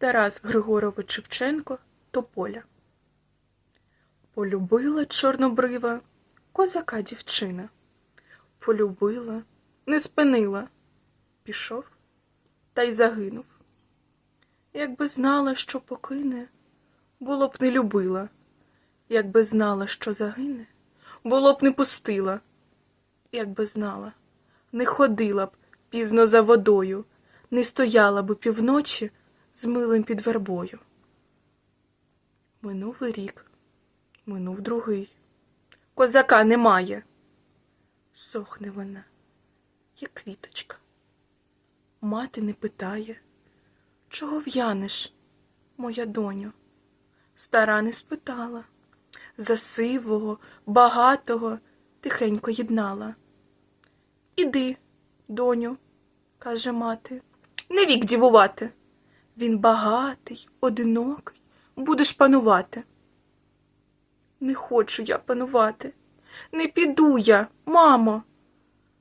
Тарас Григорович Шевченко Тополя. Полюбила чорнобрива козака дівчина. Полюбила, не спинила, пішов та й загинув. Якби знала, що покине, було б не любила. Якби знала, що загине, було б не пустила. Якби знала, не ходила б пізно за водою, не стояла б півночі з милим під вербою. Минув рік, минув другий. Козака немає. Сохне вона, як квіточка. Мати не питає, чого в'янеш, моя доню? Стара не спитала. За сивого, багатого тихенько єднала. Іди, доню, каже мати, не вік дівувати. Він багатий, одинокий, будеш панувати. Не хочу я панувати, не піду я, мамо.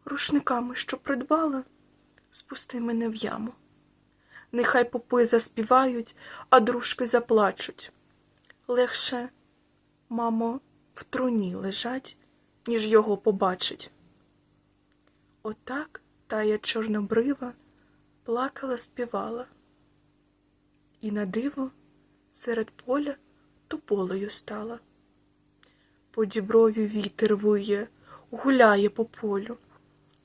Рушниками, що придбала, спусти мене в яму. Нехай попи заспівають, а дружки заплачуть. Легше, мамо, в труні лежать, ніж його побачить. Отак тая чорнобрива плакала, співала, і на диво серед поля тополею стала. По діброві вітер виє, гуляє по полю,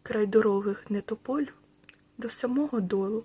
край дороги гне тополю до самого долу.